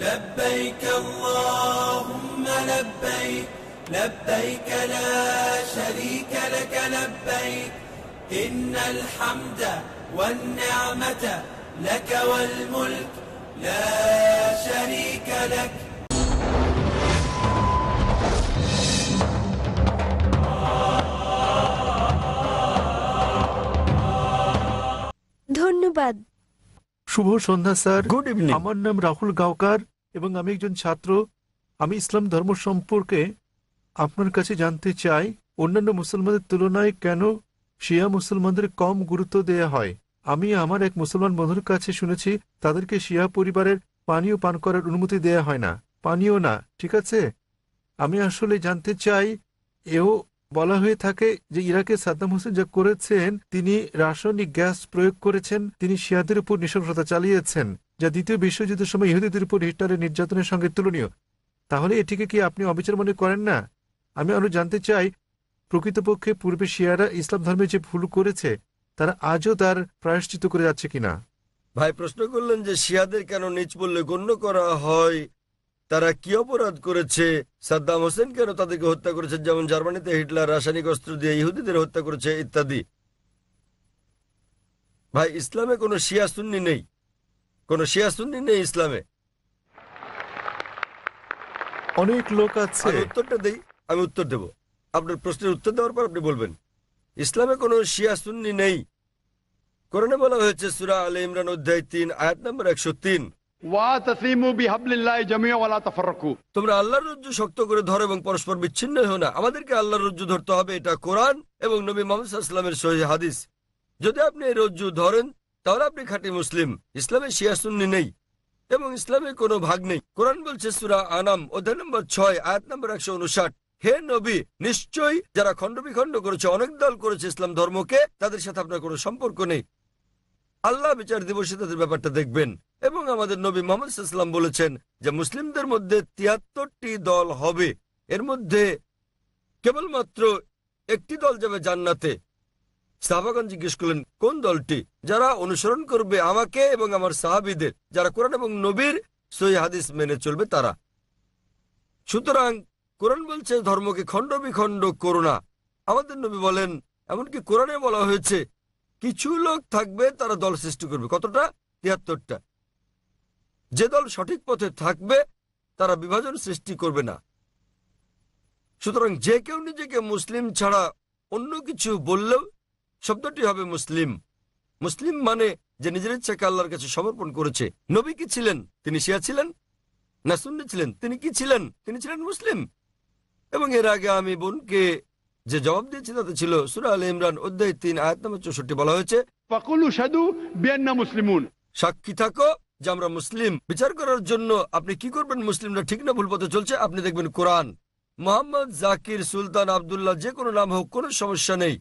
لبيك اللهم لبيك لبيك لا شريك لك لبيك إن الحمد والنعمة لك والملك لا شريك لك ধন্যবাদ শুভ সন্ধ্যা স্যার গুড ইভিনিং আমার নাম রাহুল গাওকার এবং আমি একজন ছাত্র, আমি ইসলাম ধর্ম সম্পর্কে আপনার কাছে জানতে চাই, অন্যান্য মুসলমানদের তুলনায় কেন শিয়া মুসলমানদের কম গুরুত্ব দেয়া হয়? আমি আমার এক মুসলমান বন্ধুর কাছে শুনেছি, তাদেরকে শিয়া পরিবারের পানীয় পান করার অনুমতি দেয়া হয় না। পানীয় না, ঠিক আছে? আমি আসলে জানতে চাই, এও বলা হয়ে থাকে যে ইরাকে সাদ্দাম হোসেন যা করেছেন, তিনি রাসায়নিক গ্যাস প্রয়োগ করেছেন, তিনি শিয়াদের উপর নৃশংসতা চালিয়েছেন। যা দ্বিতীয় বিশ্বযুদ্ধের সময় ইহুদিদের উপর হিটলারের নির্যাতনের সঙ্গে তুলনীয়। তাহলে এটিকে কি আপনি অবিচার মনে করেন না? আমি আরও জানতে চাই, প্রকৃতপক্ষে পূর্বে শিয়ারা ইসলাম ধর্মে যে ভুল করেছে, তারা আজও তার প্রায়শ্চিত করে যাচ্ছে কিনা? ভাই, প্রশ্ন করলেন যে শিয়াদের কেন নিচ বললে গণ্য করা হয়? তারা কি অপরাধ করেছে? সাদ্দাম হোসেন কেন তাদেরকে হত্যা করেছে? যেমন জার্মানিতে হিটলার রাসায়নিক অস্ত্র দিয়ে ইহুদিদের হত্যা করেছে, ইত্যাদি। ভাই, ইসলামে কোনো শিয়া সুন্নি নেই। কোনো শিয়াসুন্নি নেই ইসলামে। অনেক লোক আছে। উত্তরটা দেই আমি উত্তর দেব। আপনার প্রশ্নের উত্তর দেওয়ার পর আপনি বলবেন। ইসলামে কোনো নেই। বলা হয়েছে সুরা ইমরান অধ্যায় তিন আয়াত নম্বর একশো তিন। তোমরা আল্লাহর রজ্জু শক্ত করে ধরো এবং পরস্পর বিচ্ছিন্ন হো না। আমাদেরকে আল্লাহর রজ্জু ধরতে হবে এটা কোরআন এবং নবী মোহাম্মদ হাদিস। যদি আপনি এই রজ্জু ধরেন তাহলে আপনি খাঁটি মুসলিম, ইসলামে শিয়াসুন্নি নেই এবং ইসলামে কোনো ভাগ নেই। কোরআন বলছে সুরা আনাম, অধ্যায় নম্বর ছয়, আয়াত নম্বর একশো উনষাট। হে নবী, নিশ্চয়ই যারা খণ্ড বিখণ্ড করেছে, অনেক দল করেছে ইসলাম ধর্মকে, তাদের সাথে আপনার কোনো সম্পর্ক নেই। আল্লাহ বিচার দিবসে তাদের ব্যাপারটা দেখবেন এবং আমাদের নবী মোহাম্মদ ইসলাম বলেছেন যে মুসলিমদের মধ্যে তিয়াত্তরটি দল হবে। এর মধ্যে কেবলমাত্র একটি দল যাবে জান্নাতে সাহাবাগন জিজ্ঞেস করলেন, কোন দলটি? যারা অনুসরণ করবে আমাকে এবং আমার সাহাবিদের, যারা কোরআন এবং নবীর সই হাদিস মেনে চলবে তারা। সুতরাং কোরআন বলছে, ধর্মকে খণ্ড বিখণ্ড করো না। আমাদের নবী বলেন, এমনকি কোরআনে বলা হয়েছে, কিছু লোক থাকবে, তারা দল সৃষ্টি করবে। কতটা? তিয়াত্তরটা। যে দল সঠিক পথে থাকবে, তারা বিভাজন সৃষ্টি করবে না। সুতরাং যে কেউ নিজেকে মুসলিম ছাড়া অন্য কিছু বললেও শব্দটি হবে মুসলিম। মুসলিম মানে যে নিজের ইচ্ছাকে আল্লাহর কাছে সমর্পণ করেছে। নবী কি ছিলেন? তিনি শিয়া ছিলেন? না সুন্নি ছিলেন? তিনি কি ছিলেন? তিনি ছিলেন মুসলিম। এবং এর আগে আমি বোনকে যে জবাব দিয়েছি তাতে ছিল সুরা আল ইমরান অধ্যায় তিন আয়াত নম্বর চৌষট্টি বলা হয়েছে সাক্ষী থাকো যে আমরা মুসলিম। বিচার করার জন্য আপনি কি করবেন? মুসলিমরা ঠিক না ভুল পথে চলছে। আপনি দেখবেন কোরআন। মোহাম্মদ জাকির সুলতান আবদুল্লাহ যে কোনো নাম হোক কোনো সমস্যা নেই।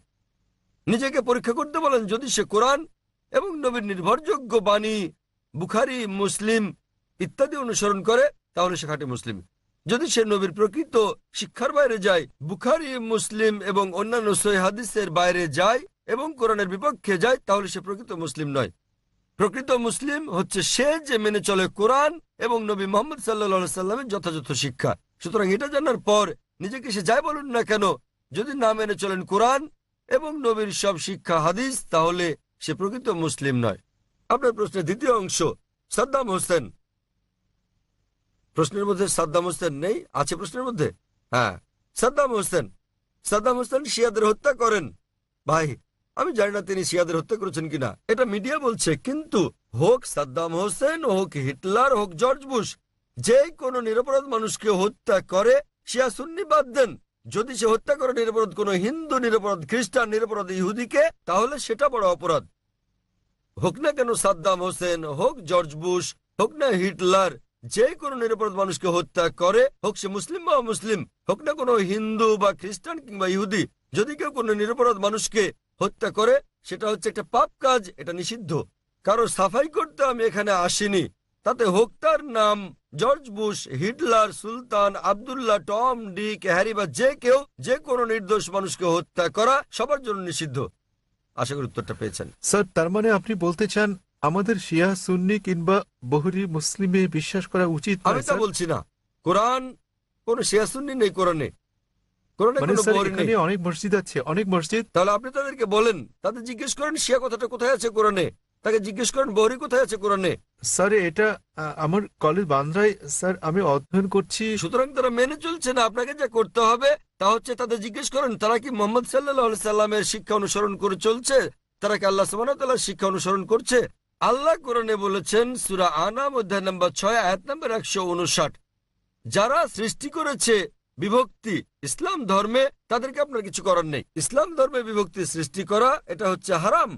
নিজেকে পরীক্ষা করতে বলেন যদি সে কোরআন এবং নবীর নির্ভরযোগ্য বাণী, বুখারি, মুসলিম ইত্যাদি অনুসরণ করে, তাহলে সে খাঁটি মুসলিম। যদি সে নবীর প্রকৃত শিক্ষার বাইরে যায়, বুখারি, মুসলিম এবং অন্যান্য সহি হাদিসের বাইরে যায় এবং কোরআনের বিপক্ষে যায়, তাহলে সে প্রকৃত মুসলিম নয়। প্রকৃত মুসলিম হচ্ছে সে যে মেনে চলে কোরআন এবং নবী মোহাম্মদ সাল্লা সাল্লামের যথাযথ শিক্ষা। সুতরাং এটা জানার পর নিজেকে সে যাই বলুন না কেন, যদি না মেনে চলেন কোরআন এবং নবীর সব শিক্ষা হাদিস, তাহলে সে প্রকৃত মুসলিম নয়। আপনার প্রশ্নের দ্বিতীয় অংশ, সাদ্দাম হোসেন। প্রশ্নের মধ্যে সাদ্দাম হোসেন নেই? আছে প্রশ্নের মধ্যে? হ্যাঁ। সাদ্দাম হোসেন। সাদ্দাম হোসেন শিয়াদের হত্যা করেন। ভাই, আমি জানি না তিনি শিয়াদের হত্যা করেছেন কিনা। এটা মিডিয়া বলছে, কিন্তু হোক সাদ্দাম হোসেন, হোক হিটলার, হোক জর্জ বুশ যে কোনো নিরপরাধ মানুষকে হত্যা করে, শিয়া সুন্নি বাদ দেন। যদি সে হত্যা করে নিরপরাধ কোনো হিন্দু নিরপরাধ, খ্রিস্টান নিরপরাধ ইহুদিকে, তাহলে সেটা বড় অপরাধ। হোক না কেন সাদ্দাম হোসেন, হোক জর্জ বুশ, হোক না হিটলার, যে কোনো নিরপরাধ মানুষকে হত্যা করে, হোক সে মুসলিম বা মুসলিম হোক না কোনো হিন্দু বা খ্রিস্টান কিংবা ইহুদি, যদি কেউ কোনো নিরপরাধ মানুষকে হত্যা করে, সেটা হচ্ছে একটা পাপ কাজ, এটা নিষিদ্ধ। কারও সাফাই করতে আমি এখানে আসিনি। তাতে হোক তার নাম George Bush Hitler Sultan Abdullah Tom Dick Harry বা যে কেউ যে কোনো নির্দোষ মানুষকে হত্যা করা সবার জন্য নিষিদ্ধ। আশা করি উত্তরটা পেয়েছেন। স্যার তার মানে আপনি বলতে চান আমাদের শিয়া সুন্নি কিংবা বহুরি মুসলিমে বিশ্বাস করা উচিত আমি তা বলছি না। কোরআন কোন শিয়া সুন্নি নেই কোরআনে। মানে কোনো স্যার বহরি নেই। এখানে অনেক মসজিদ আছে অনেক মসজিদ। তাহলে আপনি তাদেরকে বলেন তাদের জিজ্ঞেস করেন শিয়া কথাটা কোথায় আছে কোরআনে? তাকে জিজ্ঞেস করেন বহরি কোথায় আছে কোরআনে? স্যার, এটা আমার কলেজ বান্দ্রায়, স্যার, আমি অধ্যয়ন করছি। সুতরাং তারা মেনে চলছে না, আপনাকে যা করতে হবে, তা হচ্ছে তাদের জিজ্ঞেস করেন, তারা কি মোহাম্মদ সাল্লাহ সাল্লামের শিক্ষা অনুসরণ করে চলছে? তারা কি আল্লাহ সুবাহতাল্লাহ শিক্ষা অনুসরণ করছে? আল্লাহ কোরআনে বলেছেন, সুরা আনাম অধ্যায় নম্বর ছয়, আয়াত নম্বর একশো উনষাট যারা সৃষ্টি করেছে বিভক্তি ইসলাম ধর্মে, তাদেরকে আপনার কিছু করার নেই। ইসলাম ধর্মে বিভক্তি সৃষ্টি করা, এটা হচ্ছে হারাম।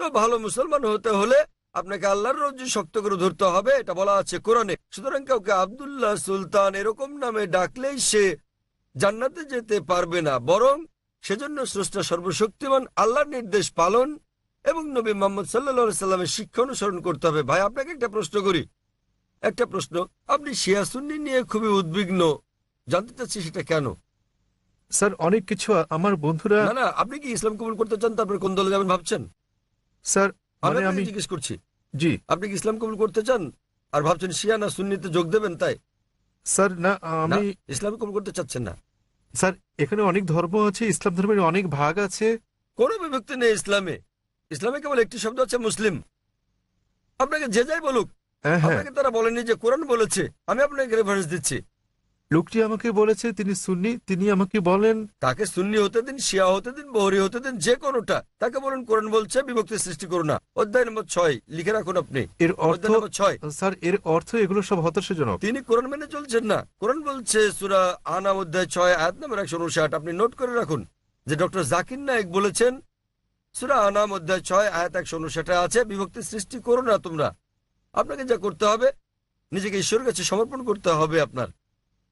তো ভালো মুসলমান হতে হলে আপনাকে আল্লাহর রজ্জু শক্ত করে ধরতে হবে এটা বলা আছে কোরআনে। সুতরাং কাউকে আব্দুল্লাহ সুলতান এরকম নামে ডাকলেই সে জান্নাতে যেতে পারবে না বরং সেজন্য স্রষ্টা সর্বশক্তিমান আল্লাহর নির্দেশ পালন এবং নবী মোহাম্মদ সাল্লা সাল্লামের শিক্ষা অনুসরণ করতে হবে। ভাই আপনাকে একটা প্রশ্ন করি। একটা প্রশ্ন আপনি শিয়াসুন্নি নিয়ে খুবই উদ্বিগ্ন জানতে চাচ্ছি সেটা কেন? স্যার অনেক কিছু আমার বন্ধুরা না না আপনি কি ইসলাম কবুল করতে চান? তারপরে কোন দলে যাবেন ভাবছেন? স্যার মানে আপনাকে আমি জিজ্ঞেস করছি। জি। আপনি কি ইসলাম কবুল করতে চান? আর ভাবছেন শিয়া না সুন্নিতে যোগ দেবেন তাই? স্যার না না, আমি ইসলাম কবুল করতে চাচ্ছেন না। স্যার এখানে অনেক ধর্ম আছে ইসলাম ধর্মের অনেক ভাগ আছে। কোনো বিভক্তি নেই ইসলামে। ইসলামে কেবল একটি শব্দ আছে মুসলিম। আপনাকে যে যাই বলুক হ্যাঁ হ্যাঁ। আপনাকে তারা বলেনি যে কোরআন বলেছে। আমি আপনাকে রেফারেন্স দিচ্ছি। লোকটি আমাকে বলেছে তিনি সুন্নি তিনি আমাকে বলেন তাকে সুন্নি হতে দিন শিয়া হতে দিন বহরি হতে দিন যে কোনোটা। তাকে বলেন কোরআন বলছে বিভক্তি সৃষ্টি করো না। অধ্যায় নম্বর ছয় লিখে রাখুন আপনি। এর অর্থ নম্বর ছয়। স্যার এর অর্থ এগুলো সব হতাশাজনক। তিনি কোরআন মেনে চলছেন না। কোরআন বলছে সুরা আনাম অধ্যায় ছয় আয়াত নম্বর একশো উনষাট। আপনি নোট করে রাখুন যে ডক্টর জাকির নায়েক বলেছেন সুরা আনাম অধ্যায় ছয় আয়াত একশো উনষাটে আছে বিভক্তি সৃষ্টি করো না তোমরা। আপনাকে যা করতে হবে নিজেকে ঈশ্বরের কাছে সমর্পণ করতে হবে আপনার।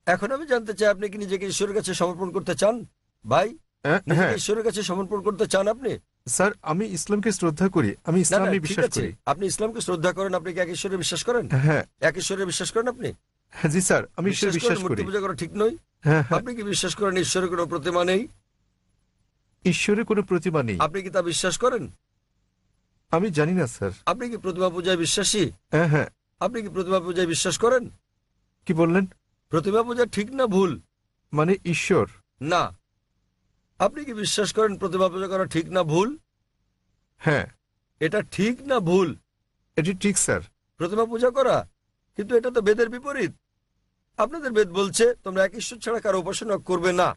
এখন আমি জানতে চাই আপনি কি নিজেকে ঈশ্বরের কাছে সমর্পণ করতে চান? ভাই হ্যাঁ, নিজেকে হ্যাঁ। ঈশ্বরের কাছে সমর্পণ করতে চান আপনি? স্যার আমি ইসলামকে শ্রদ্ধা করি আমি না, না, ইসলামে ঠিক বিশ্বাস আছে। করি। আপনি ইসলামকে শ্রদ্ধা করেন আপনি কি এক ঈশ্বরে বিশ্বাস করেন? হ্যাঁ। এক ঈশ্বরে বিশ্বাস করেন আপনি? হ্যাঁ জি স্যার আমি ঈশ্বরে বিশ্বাস করেন করি। মূর্তি পূজা করা ঠিক নয়। হ্যাঁ হ্যাঁ। আপনি কি বিশ্বাস করেন ঈশ্বরের কোনো প্রতিমা নেই? ঈশ্বরের কোনো প্রতিমা নেই। আপনি কি তা বিশ্বাস করেন? আমি জানি না স্যার। আপনি কি প্রতিমা পূজায় বিশ্বাসী? হ্যাঁ হ্যাঁ। আপনি কি প্রতিমা পূজায় বিশ্বাস করেন? কি বললেন? প্রতিমা পূজা ঠিক না ভুল? মানে ঈশ্বর। না। আপনি কি বিশ্বাস করেন প্রতিমা পূজা করা ঠিক না ভুল? হ্যাঁ। এটা ঠিক না ভুল? এটি ঠিক স্যার। প্রতিমা পূজা করা? কিন্তু এটা তো বেদের বিপরীত। আপনাদের বেদ বলছে তোমরা এক ঈশ্বর ছাড়া কারও উপাসনা করবে না।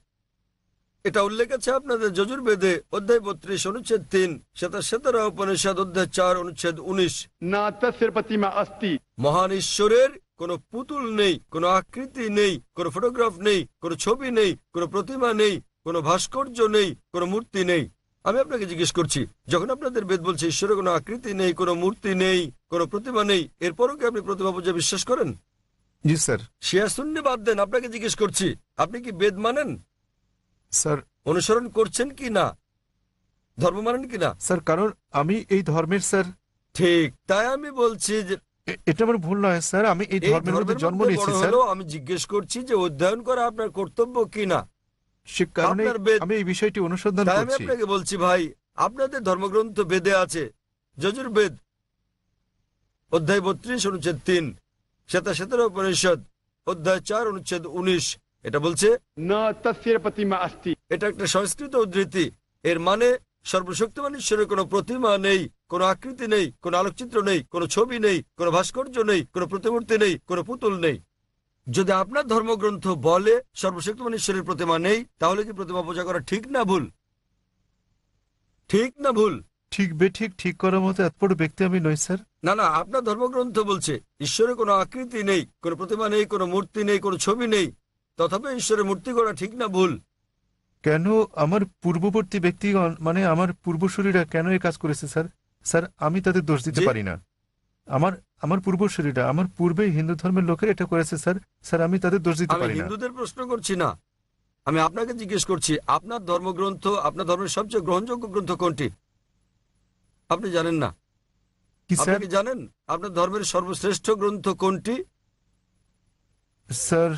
এটা উল্লেখ আছে আপনাদের যজুর বেদে অধ্যায় বত্রিশ অনুচ্ছেদ তিন সেতা সেতারা উপনিষদ অধ্যায় চার অনুচ্ছেদ উনিশ। না প্রতিমা মহান ঈশ্বরের কোনো পুতুল নেই কোনো আকৃতি নেই কোনো ফটোগ্রাফ নেই কোনো ছবি নেই কোনো প্রতিমা নেই কোনো ভাস্কর্য নেই কোনো মূর্তি নেই। আমি আপনাকে জিজ্ঞেস করছি যখন আপনাদের বেদ বলছে ঈশ্বরের কোনো আকৃতি নেই কোনো মূর্তি নেই কোনো প্রতিমা নেই এরপরও কি আপনি প্রতিমা পূজা বিশ্বাস করেন? জি স্যার। শিয়া শূন্য বাদ দেন আপনাকে জিজ্ঞেস করছি আপনি কি বেদ মানেন? স্যার। অনুসরণ করছেন কি না? ধর্ম মানেন কি না? স্যার কারণ আমি এই ধর্মের স্যার। ঠিক তাই আমি বলছি যে এটা আমার ভুল নয় স্যার। আমি এই ধর্মের মধ্যে জন্ম নিয়েছি স্যার। আমি জিজ্ঞেস করছি যে অধ্যয়ন করা আপনার কর্তব্য আমি এই বিষয়টি অনুসন্ধান করছি আমি আপনাকে বলছি ভাই আপনাদের ধর্মগ্রন্থ বেদে আছে যজুর্বেদ অধ্যায় বত্রিশ অনুচ্ছেদ তিন শ্বেতা শ্বেতার অধ্যায় চার অনুচ্ছেদ উনিশ। এটা বলছে এটা একটা সংস্কৃত উদ্ধৃতি। এর মানে সর্বশক্তিমান ঈশ্বরের কোনো প্রতিমা নেই। কোনো আকৃতি নেই কোনো আলোকচিত্র নেই কোনো ছবি নেই কোনো ভাস্কর্য নেই কোনো প্রতিমূর্তি নেই কোনো পুতুল নেই। যদি আপনার ধর্মগ্রন্থ বলে সর্বশক্তিমান ঈশ্বরের প্রতিমা নেই তাহলে কি প্রতিমা পূজা করা ঠিক না ভুল? ঠিক না ভুল? ঠিক বে ঠিক ঠিক করার মতো এত বড় ব্যক্তি আমি নই স্যার। না না আপনার ধর্মগ্রন্থ বলছে ঈশ্বরের কোনো আকৃতি নেই কোনো প্রতিমা নেই কোনো মূর্তি নেই কোনো ছবি নেই তথাপি ঈশ্বরের মূর্তি করা ঠিক না ভুল? কেন আমার পূর্ববর্তী ব্যক্তিগণ মানে আমার পূর্বসূরীরা কেন এই কাজ করেছে স্যার? স্যার আমি তাদের দোষ দিতে পারি না। আমার আমার পূর্বসূরীরা আমার পূর্বে হিন্দু ধর্মের লোকের এটা করেছে স্যার। স্যার আমি তাদের দোষ দিতে পারি না। হিন্দুদের প্রশ্ন করছি না। আমি আপনাকে জিজ্ঞেস করছি আপনার ধর্মগ্রন্থ আপনার ধর্মের সবচেয়ে গ্রহণযোগ্য গ্রন্থ কোনটি? আপনি জানেন না। আপনি জানেন? আপনার ধর্মের সর্বশ্রেষ্ঠ গ্রন্থ কোনটি? স্যার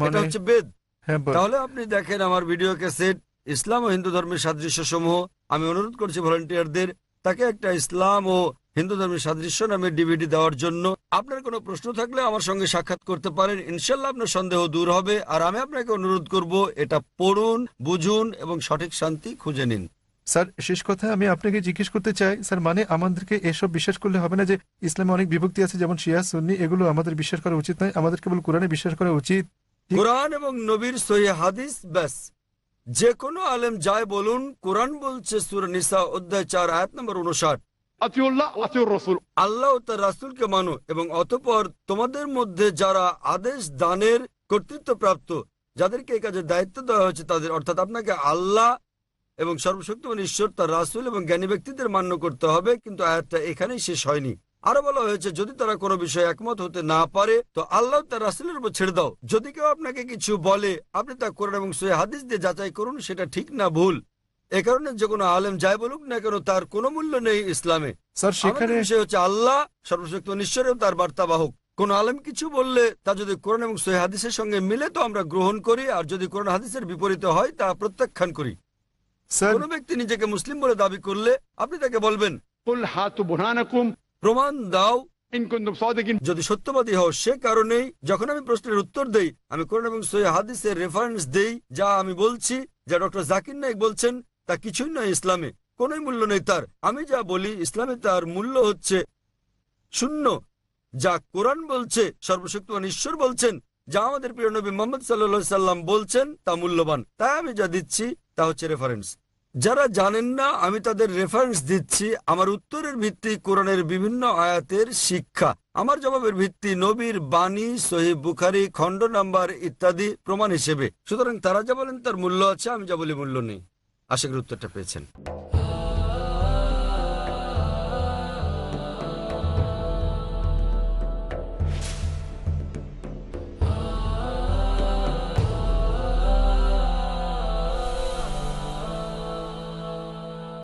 মানে হচ্ছে বেদ। হ্যাঁ তাহলে আপনি দেখেন আমার ভিডিও ক্যাসেট ইসলাম ও হিন্দু ধর্মের সাদৃশ্য সমূহ আমি অনুরোধ করছি ভলান্টিয়ারদের তাকে একটা ইসলাম ও হিন্দু ধর্মের সাদৃশ্য নামে ডিভিডি দেওয়ার জন্য আপনার কোনো প্রশ্ন থাকলে আমার সঙ্গে সাক্ষাৎ করতে পারেন। ইনশাল্লাহ আপনার সন্দেহ দূর হবে। আর আমি আপনাকে অনুরোধ করব এটা পড়ুন বুঝুন এবং সঠিক শান্তি খুঁজে নিন। স্যার শেষ কথা আমি আপনাকে জিজ্ঞেস করতে চাই স্যার মানে আমাদেরকে এসব বিশ্বাস করলে হবে না যে ইসলামে অনেক বিভক্তি আছে যেমন শিয়া সুন্নি এগুলো আমাদের বিশ্বাস করা উচিত নয় আমাদের কেবল কোরআনে বিশ্বাস করা উচিত। কোরআন এবং নবীর সহি হাদিস ব্যাস। যে কোনো আলেম যায় বলুন কোরআন বলছে সুরনিসা অধ্যায় চার আয়াত নম্বর উনষাট আল্লাহ তার রাসুলকে মানো এবং অতপর তোমাদের মধ্যে যারা আদেশ দানের কর্তৃত্ব প্রাপ্ত যাদেরকে এই কাজে দায়িত্ব দেওয়া হয়েছে তাদের অর্থাৎ আপনাকে আল্লাহ এবং সর্বশক্তিমান ঈশ্বর তার রাসুল এবং জ্ঞানী ব্যক্তিদের মান্য করতে হবে কিন্তু আয়াতটা এখানেই শেষ হয়নি। আরও বলা হয়েছে যদি তারা কোনো বিষয়ে একমত হতে না পারে তো আল্লাহ তার রাসুলের উপর ছেড়ে দাও। যদি কেউ আপনাকে কিছু বলে আপনি তা করেন এবং সে হাদিস দিয়ে যাচাই করুন সেটা ঠিক না ভুল। এ কারণে যে কোনো আলেম যাই বলুক না কেন তার কোনো মূল্য নেই ইসলামে। স্যার সেখানে সে হচ্ছে আল্লাহ সর্বশক্ত নিশ্চয় তার বার্তা বাহক। কোন আলেম কিছু বললে তা যদি কোরআন এবং সোহে হাদিসের সঙ্গে মিলে তো আমরা গ্রহণ করি আর যদি কোরআন হাদিসের বিপরীত হয় তা প্রত্যাখ্যান করি। কোন ব্যক্তি নিজেকে মুসলিম বলে দাবি করলে আপনি তাকে বলবেন প্রমাণ দাও। যদি সত্যবাদী হও সে কারণেই যখন আমি প্রশ্নের উত্তর দেই আমি কোরআন এবং সৈয় হাদিসের রেফারেন্স দেই যা আমি বলছি যা ডক্টর জাকির নায়ক বলছেন তা কিছুই নয় ইসলামে কোন মূল্য নেই তার। আমি যা বলি ইসলামে তার মূল্য হচ্ছে শূন্য। যা কোরআন বলছে সর্বশক্তিমান ঈশ্বর বলছেন যা আমাদের প্রিয় নবী মোহাম্মদ সাল্লা সাল্লাম বলছেন তা মূল্যবান। তাই আমি যা দিচ্ছি তা হচ্ছে রেফারেন্স যারা জানেন না, আমি তাদের রেফারেন্স দিচ্ছি। আমার উত্তরের ভিত্তি কোরআনের বিভিন্ন আয়াতের শিক্ষা। আমার জবাবের ভিত্তি নবীর বাণী, সহি বুখারি, খণ্ড নাম্বার ইত্যাদি প্রমাণ হিসেবে। সুতরাং তারা যা বলেন তার মূল্য আছে, আমি যা বলি মূল্য নেই। আশা করি উত্তরটা পেয়েছেন।